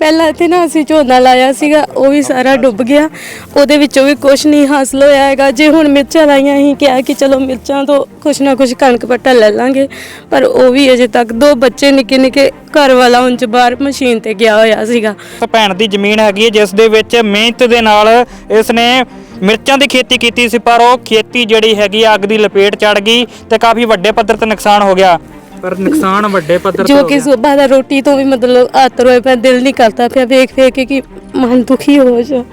ਪਹਿਲਾਂ ਇੱਥੇ ਨਾ ਅਸੀਂ ਝੋਨਾ ਲਾਇਆ ਸੀਗਾ ਉਹ ਵੀ ਸਾਰਾ ਡੁੱਬ ਗਿਆ। ਉਹਦੇ ਵਿੱਚੋਂ ਵੀ ਕੁਝ ਨਹੀਂ ਹਾਸਲ ਹੋਇਆ ਹੈਗਾ। ਜੇ ਹੁਣ ਮਿਰਚਾਂ ਲਾਈਆਂ ਅਸੀਂ ਕਿਹਾ ਕਿ ਚਲੋ ਮਿਰਚਾਂ ਤੋਂ ਕੁਛ ਨਾ ਕੁਛ ਕਣਕ ਪੱਟਾ ਲੈ ਲਾਂਗੇ। ਪਰ ਉਹ ਵੀ ਅਜੇ ਤੱਕ ਦੋ ਬੱਚੇ ਨਿੱਕੇ ਨਿੱਕੇ ਘਰ ਵਾਲਾ ਉਂਝ ਬਾਹਰ ਮਸ਼ੀਨ ਤੇ ਗਿਆ ਹੋਇਆ ਸੀਗਾ। ਇਸ ਭੈਣ ਦੀ ਜ਼ਮੀਨ ਹੈਗੀ ਹੈ ਜਿਸ ਦੇ ਵਿੱਚ ਮਿਹਨਤ ਦੇ ਨਾਲ ਇਸ ਨੇ ਮਿਰਚਾਂ ਦੀ ਖੇਤੀ ਕੀਤੀ ਸੀ ਪਰ ਉਹ ਖੇਤੀ ਜਿਹੜੀ ਹੈਗੀ ਆ, ਅੱਗ ਦੀ ਲਪੇਟ ਚੜ ਗਈ ਤੇ ਕਾਫੀ ਵੱਡੇ ਪੱਧਰ ਤੇ ਨੁਕਸਾਨ ਹੋ ਗਿਆ। ਪਰ ਨੁਕਸਾਨ ਵੱਡੇ ਪੱਧਰ ਤੇ ਜੋ ਹੋ ਕਿ ਗਿਆ ਦਾ ਰੋਟੀ ਤੋਂ ਵੀ ਮਤਲਬ ਆਤਰ ਹੋਏ ਪਿਆ ਦਿਲ ਨਹੀਂ ਕਰਦਾ ਪਿਆ ਵੇਖ ਵੇਖ ਕੇ ਕਿ ਮਨ ਦੁਖੀ ਹੋ ਜਾ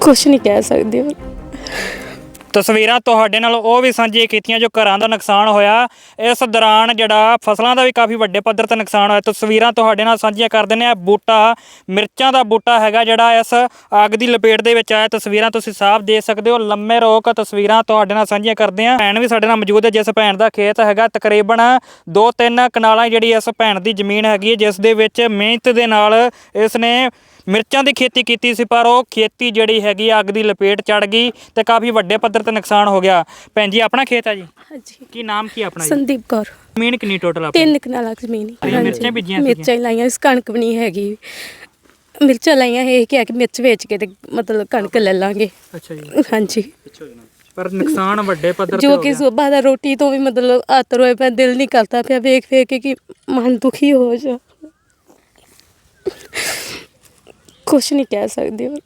ਕੁਛ ਨਹੀਂ ਕਹਿ ਸਕਦੇ। ਤਸਵੀਰਾਂ ਤੁਹਾਡੇ ਨਾਲ ਉਹ ਵੀ ਸਾਂਝੀਆਂ ਕੀਤੀਆਂ ਜੋ ਘਰਾਂ ਦਾ ਨੁਕਸਾਨ ਹੋਇਆ। ਇਸ ਦੌਰਾਨ ਜਿਹੜਾ ਫਸਲਾਂ ਦਾ ਵੀ ਕਾਫੀ ਵੱਡੇ ਪੱਧਰ ਤੇ ਨੁਕਸਾਨ ਹੋਇਆ। ਤਸਵੀਰਾਂ ਤੁਹਾਡੇ ਨਾਲ ਸਾਂਝੀਆਂ ਕਰ ਦਿੰਦੇ ਆ ਬੂਟਾ, ਮਿਰਚਾਂ ਦਾ ਬੂਟਾ ਹੈਗਾ ਜਿਹੜਾ ਇਸ ਅੱਗ ਦੀ ਲਪੇਟ ਦੇ ਵਿੱਚ ਆਇਆ। ਤਸਵੀਰਾਂ ਤੁਸੀਂ ਸਾਫ਼ ਦੇਖ ਸਕਦੇ ਹੋ। ਲੰਮੇ ਰੋਕ ਤਸਵੀਰਾਂ ਤੁਹਾਡੇ ਨਾਲ ਸਾਂਝੀਆਂ ਕਰਦੇ ਆ ਭੈਣ ਵੀ ਸਾਡੇ ਨਾਲ ਮੌਜੂਦ ਹੈ। ਜਿਸ ਭੈਣ ਦਾ ਖੇਤ ਹੈਗਾ, ਤਕਰੀਬਨ 2-3 ਕਨਾਲਾਂ ਜਿਹੜੀ ਇਸ ਭੈਣ ਦੀ ਜ਼ਮੀਨ ਹੈਗੀ ਹੈ, ਜਿਸ ਦੇ ਵਿੱਚ ਮਿਹਨਤ ਦੇ ਨਾਲ ਇਸ ਨੇ ਮਿਰਚਾਂ ਦੀ ਖੇਤੀ ਕੀਤੀ ਸੀ ਪਰ ਉਹ ਖੇਤੀ ਜਿਹੜੀ ਹੈਗੀ ਆ, ਅੱਗ ਦੀ ਲਪੇਟ ਚੜ ਗਈ ਤੇ ਕਾਫੀ ਵੱਡੇ ਪੱਧਰ ਤੇ ਨੁਕਸਾਨ ਹੋ ਗਿਆ। ਭੈਣ ਜੀ ਆਪਣਾ ਖੇਤ ਹੈ ਜੀ? ਹਾਂਜੀ। ਕੀ ਨਾਮ ਕੀ ਆਪਣਾ ਜੀ? ਸੰਦੀਪ ਕੌਰ। ਜ਼ਮੀਨ ਕਿੰਨੀ ਟੋਟਲ ਆਪਣੀ? ਤਿੰਨ ਕਨਾਲਾਂ ਜ਼ਮੀਨ। ਹੀ। ਮਿਰਚਾਂ ਬੀਜੀਆਂ ਸੀਗੀਆਂ? ਮਿਰਚਾਂ ਹੀ ਲਾਈਆਂ ਇਸ ਕਣਕ ਵੀ ਨਹੀਂ ਹੈਗੀ। ਮਿਰਚਾਂ ਲਾਈਆਂ ਇਹ ਕਿਹਾ ਕਿ ਮਿਰਚ ਵੇਚ ਕੇ ਤੇ ਮਤਲਬ ਕਣਕ ਲੈ ਲਾਂਗੇ। ਅੱਛਾ ਜੀ। ਹਾਂਜੀ। ਪਰ ਨੁਕਸਾਨ ਵੱਡੇ ਪੱਧਰ ਤੇ ਜੋ ਹੋ ਕਿ ਗਿਆ। ਸੁਬਾਹ ਦਾ ਰੋਟੀ ਤੋਂ ਵੀ ਮਤਲਬ ਆਤਰ ਹੋਏ ਪਿਆ ਦਿਲ ਨਹੀਂ ਕਰਦਾ ਪਿਆ ਵੇਖ ਵੇਖ ਕੇ ਕਿ ਮਨ ਦੁਖੀ ਹੋ ਜਾ। ਕੁਛ ਨਹੀਂ ਕਹਿ ਸਕਦੇ ਹੋਰ।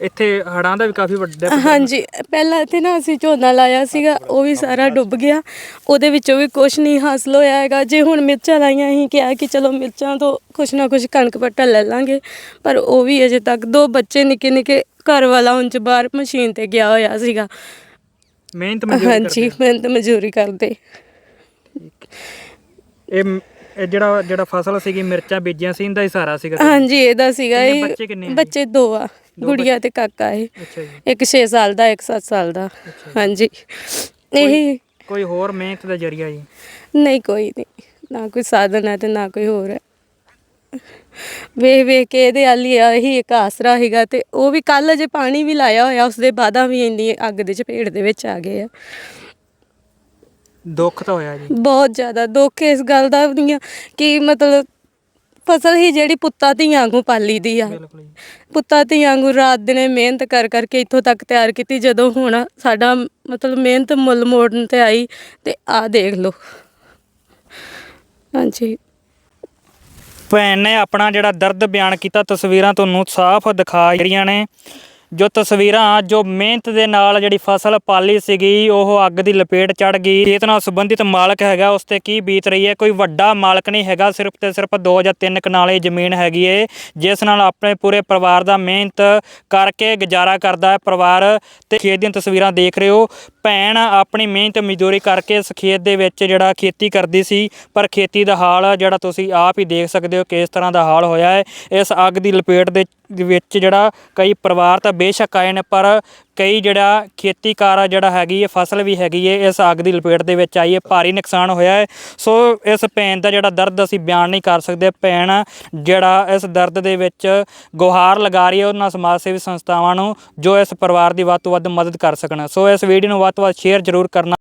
ਇੱਥੇ ਹੜਾਂ ਦਾ ਵੀ ਕਾਫੀ ਵੱਡਾ ਹਾਂਜੀ ਪਹਿਲਾਂ ਇੱਥੇ ਨਾ ਅਸੀਂ ਝੋਨਾ ਲਾਇਆ ਸੀਗਾ ਉਹ ਵੀ ਸਾਰਾ ਡੁੱਬ ਗਿਆ। ਉਹਦੇ ਵਿੱਚੋਂ ਵੀ ਕੁਝ ਨਹੀਂ ਹਾਸਲ ਹੋਇਆ ਹੈਗਾ। ਜੇ ਹੁਣ ਮਿਰਚਾਂ ਲਾਈਆਂ ਅਸੀਂ ਕਿਹਾ ਕਿ ਚਲੋ ਮਿਰਚਾਂ ਤੋਂ ਕੁਛ ਨਾ ਕੁਛ ਕਣਕ ਪੱਟਾ ਲੈ ਲਾਂਗੇ ਪਰ ਉਹ ਵੀ ਅਜੇ ਤੱਕ ਦੋ ਬੱਚੇ ਨਿੱਕੇ ਨਿੱਕੇ ਘਰ ਵਾਲਾ ਉਂਝ ਬਾਹਰ ਮਸ਼ੀਨ ਤੇ ਗਿਆ ਹੋਇਆ ਸੀਗਾ। ਮਿਹਨਤ ਮਜ਼ਦੂਰੀ ਹਾਂਜੀ ਮਿਹਨਤ ਮਜ਼ਦੂਰੀ ਕਰਦੇ। ਇਹ ਇਹ ਜਿਹੜਾ ਜਿਹੜਾ ਫਸਲ ਸੀਗੀ ਮਿਰਚਾਂ ਬੀਜੀਆਂ ਸੀ ਇਹਦਾ ਹੀ ਸਾਰਾ ਸੀਗਾ ਹਾਂਜੀ ਇਹਦਾ ਸੀਗਾ ਕਿੰਨੇ ਇਹ। ਬੱਚੇ ਕਿੰਨੇ ਆ? ਬੱਚੇ ਦੋ ਆ ਗੁੜੀਆ ਤੇ ਕਾਕਾ ਇਹ। ਅੱਛਾ ਜੀ। ਇੱਕ 6 ਸਾਲ ਦਾ ਇੱਕ 7 ਸਾਲ ਦਾ। ਹਾਂਜੀ। ਇਹ ਕੋਈ ਹੋਰ ਮਿਹਨਤ ਦਾ ਜਰੀਆ ਜੀ? ਨਹੀਂ ਕੋਈ ਨਹੀਂ। ਨਾ ਕੋਈ ਸਾਧਨ ਹੈ ਤੇ ਨਾ ਕੋਈ ਹੋਰ ਹੈ। ਵੇਖ ਵੇਖ ਕੇ ਇਹਦੇ ਆਲੀ ਇਹੀ ਇੱਕ ਆਸਰਾ ਹੈਗਾ ਤੇ ਉਹ ਵੀ ਕੱਲ ਜੇ ਪਾਣੀ ਵੀ ਲਾਇਆ ਹੋਇਆ ਉਸ ਦੇ ਬਾਦਾਂ ਵੀ ਇੰਨੀ ਅੱਗ ਦੇ ਚਪੇਟ ਦੇ ਵਿੱਚ ਆ ਗਏ ਆ। ਦੁੱਖ ਤਾਂ ਹੋਇਆ ਜੀ। ਬਹੁਤ ਜ਼ਿਆਦਾ ਦੁੱਖ ਇਸ ਗੱਲ ਦਾ ਨਹੀਂ ਆ ਕਿ ਮਤਲਬ ਫਸਲ ਹੀ ਜਿਹੜੀ ਪੁੱਤਾਂ ਧੀਆਂ ਵਾਂਗੂ ਪਾਲੀ ਦੀ ਆ। ਬਿਲਕੁਲ ਜੀ। ਪੁੱਤਾਂ ਧੀਆਂ ਵਾਂਗੂ ਰਾਤ ਦਿਨੇ ਮਿਹਨਤ ਕਰ ਕਰਕੇ ਇੱਥੋਂ ਤੱਕ ਤਿਆਰ ਕੀਤੀ ਜਦੋਂ ਹੁਣ ਸਾਡਾ ਮਤਲਬ ਮਿਹਨਤ ਮੁੱਲ ਮੋੜਨ ਤੇ ਆਈ ਤੇ ਆ ਦੇਖ ਲਓ। ਹਾਂਜੀ। ਭੈਣ ਨੇ ਆਪਣਾ ਜਿਹੜਾ ਦਰਦ ਬਿਆਨ ਕੀਤਾ ਤਸਵੀਰਾਂ ਤੁਹਾਨੂੰ ਸਾਫ਼ ਦਿਖਾ ਨੇ। ਜੋ ਤਸਵੀਰਾਂ, ਜੋ ਮਿਹਨਤ ਦੇ ਨਾਲ ਜਿਹੜੀ ਫਸਲ ਪਾਲੀ ਸੀਗੀ, ਉਹ ਅੱਗ ਦੀ ਲਪੇਟ ਚੜ ਗਈ। ਖੇਤ ਨਾਲ ਸੰਬੰਧਿਤ ਮਾਲਕ ਹੈਗਾ, ਉਸ ਤੇ ਕੀ ਬੀਤ ਰਹੀ ਹੈ? ਕੋਈ ਵੱਡਾ ਮਾਲਕ ਨਹੀਂ ਹੈਗਾ, ਸਿਰਫ ਤੇ ਸਿਰਫ 2 ਜਾਂ 3 ਕਨਾਲੇ ਜ਼ਮੀਨ ਹੈਗੀ ਏ, ਜਿਸ ਨਾਲ ਆਪਣੇ ਪੂਰੇ ਪਰਿਵਾਰ ਦਾ ਮਿਹਨਤ ਕਰਕੇ ਗੁਜ਼ਾਰਾ ਕਰਦਾ ਹੈ। ਪਰਿਵਾਰ ਤੇ ਖੇਤ ਦੀਆਂ ਤਸਵੀਰਾਂ ਦੇਖ ਰਹੇ ਹੋ। ਭੈਣ ਆਪਣੀ ਮਿਹਨਤ ਮਜ਼ਦੂਰੀ ਕਰਕੇ ਇਸ ਖੇਤ ਦੇ ਵਿੱਚ ਜਿਹੜਾ ਖੇਤੀ ਕਰਦੀ ਸੀ, ਪਰ ਖੇਤੀ ਦਾ ਹਾਲ ਜਿਹੜਾ ਤੁਸੀਂ ਆਪ ਹੀ ਦੇਖ ਸਕਦੇ ਹੋ, ਕਿਸ ਤਰ੍ਹਾਂ ਦਾ ਹਾਲ ਹੋਇਆ ਹੈ। ਇਸ ਅੱਗ ਦੀ ਲਪੇਟ ਦੇ ਵਿੱਚ ਜਿਹੜਾ ਕਈ ਪਰਿਵਾਰ ਤਾਂ ਬੇਸ਼ੱਕ ਆਏ ਨੇ, ਪਰ ਕਈ ਜਿਹੜਾ ਖੇਤੀਕਾਰ ਆ ਜਿਹੜਾ ਹੈਗੀ ਹੈ ਫਸਲ ਵੀ ਹੈਗੀ ਹੈ ਇਸ ਅੱਗ ਦੀ ਲਪੇਟ ਦੇ ਵਿੱਚ ਆਈ ਹੈ ਭਾਰੀ ਨੁਕਸਾਨ ਹੋਇਆ ਹੈ। ਸੋ ਇਸ ਭੈਣ ਦਾ ਜਿਹੜਾ ਦਰਦ ਅਸੀਂ ਬਿਆਨ ਨਹੀਂ ਕਰ ਸਕਦੇ। ਭੈਣ ਜਿਹੜਾ ਇਸ ਦਰਦ ਦੇ ਵਿੱਚ ਗੁਹਾਰ ਲਗਾ ਰਹੀ ਹੈ ਉਹਨਾਂ ਸਮਾਜ ਸੇਵੀ ਸੰਸਥਾਵਾਂ ਨੂੰ, ਜੋ ਇਸ ਪਰਿਵਾਰ ਦੀ ਵੱਧ ਤੋਂ ਵੱਧ ਮਦਦ ਕਰ ਸਕਣ। ਸੋ ਇਸ ਵੀਡੀਓ ਨੂੰ ਵੱਧ ਤੋਂ ਵੱਧ ਸ਼ੇਅਰ ਜ਼ਰੂਰ ਕਰਨਾ।